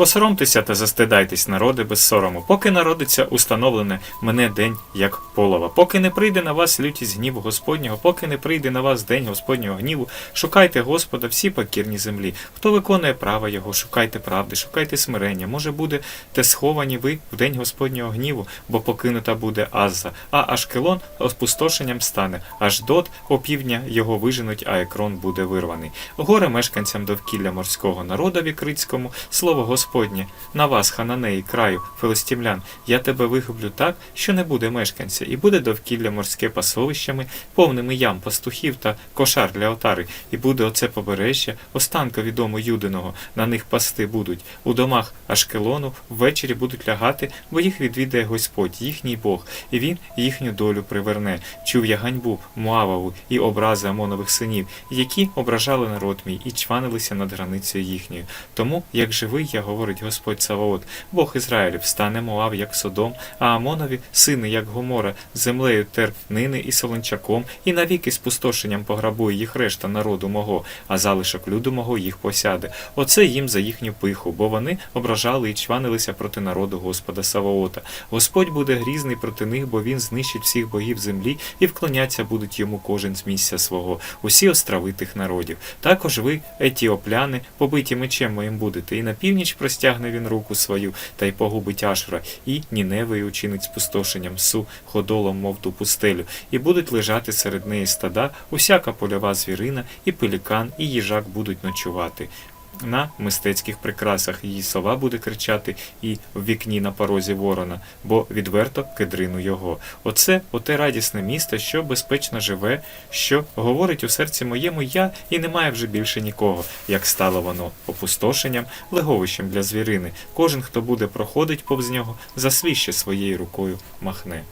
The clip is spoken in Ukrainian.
Посоромтеся та застидайтесь, народи без сорому, поки народиться установлене мене день як полова, поки не прийде на вас лютість гніву Господнього, поки не прийде на вас день Господнього гніву, шукайте Господа всі покірні землі. Хто виконує право Його, шукайте правди, шукайте смирення. Може буде те сховані ви в день Господнього гніву, бо покинута буде Азза, а Ашкелон спустошенням стане, аж дот опівдня його виженуть, а екрон буде вирваний. Горе мешканцям довкілля морського народові критському, слово Господнє, на вас, хананеї, краю, филистимлян, я тебе вигублю так, що не буде мешканця, і буде довкілля морське пасовищами, повними ям, пастухів та кошар для отари, і буде оце побережжя, останкові дому Юдиного, на них пасти будуть, у домах Ашкелону ввечері будуть лягати, бо їх відвідає Господь, їхній Бог, і він їхню долю приверне. Чув я ганьбу Муавову і образи Амонових синів, які ображали народ мій і чванилися над границею їхньою. Тому, як живий, я говорить Господь Саваот, Бог Ізраїлів, стане Моав, як Содом, а Амонові сини, як Гомора, землею тернини і солончаком, і навіки спустошенням пограбує їх решта народу мого, а залишок люду мого їх посяде. Оце їм за їхню пиху, бо вони ображали і чванилися проти народу Господа Саваота. Господь буде грізний проти них, бо він знищить всіх богів землі, і вклоняться будуть йому кожен з місця свого, усі острови тих народів. Також ви, етіопляни, побиті мечем моїм будете, і на північ простягне він руку свою, та й погубить Ашура, і ніневий учинить спустошенням су ходолом, мов ту пустелю, і будуть лежати серед неї стада, усяка польова звірина, і пелікан, і їжак будуть ночувати. На мистецьких прикрасах її сова буде кричати і в вікні на порозі ворона, бо відверто кедрину його. Оце оте радісне місто, що безпечно живе, що говорить у серці моєму я, і немає вже більше нікого, як стало воно опустошенням, леговищем для звірини. Кожен, хто буде проходить повз нього, засвіще своєю рукою махне.